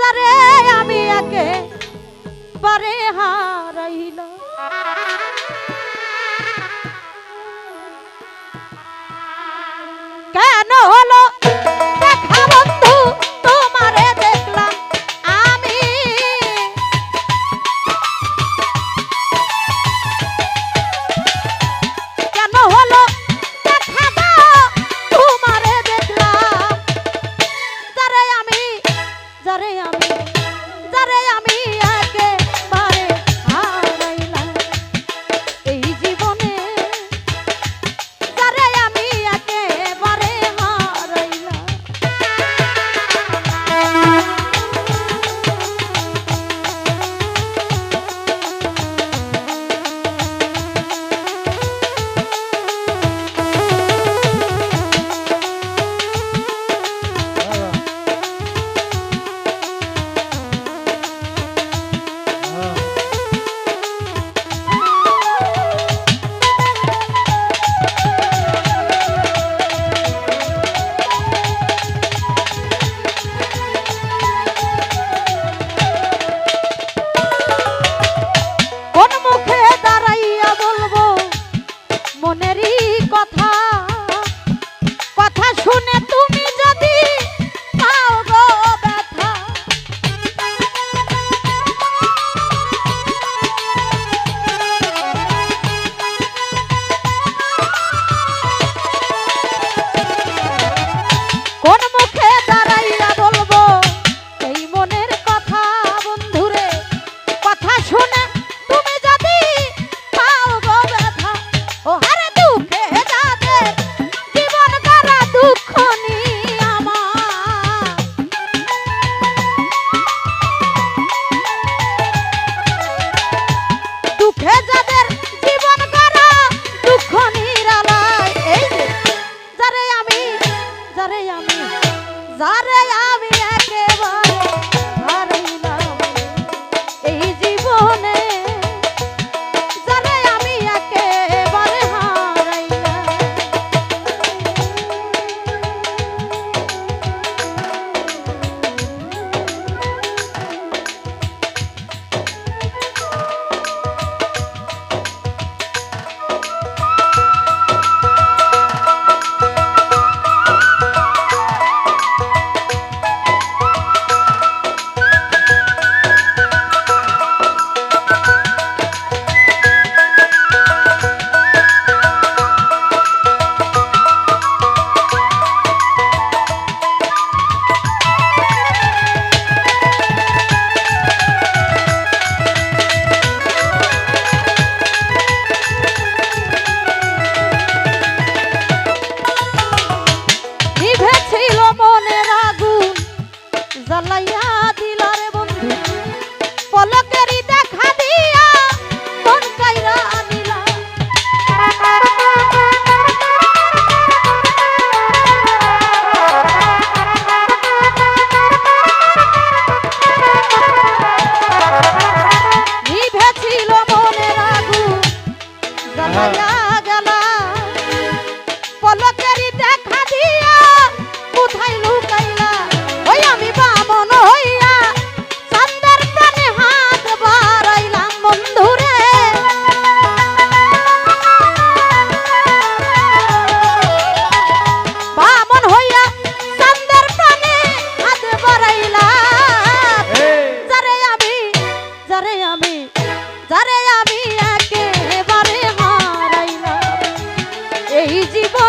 নজরে আমি একে পরে হারাইল। কেন হলো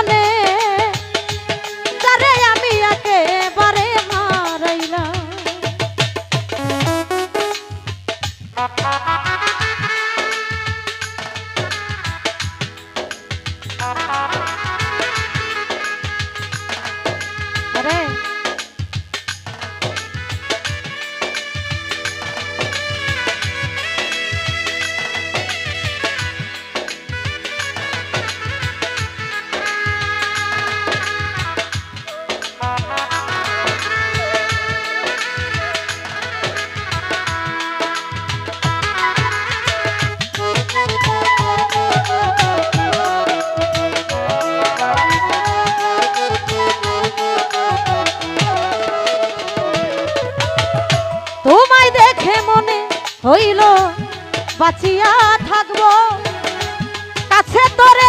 Money. তোমায় দেখে মনে হইল বাঁচিয়া থাকব। কাছে তোরে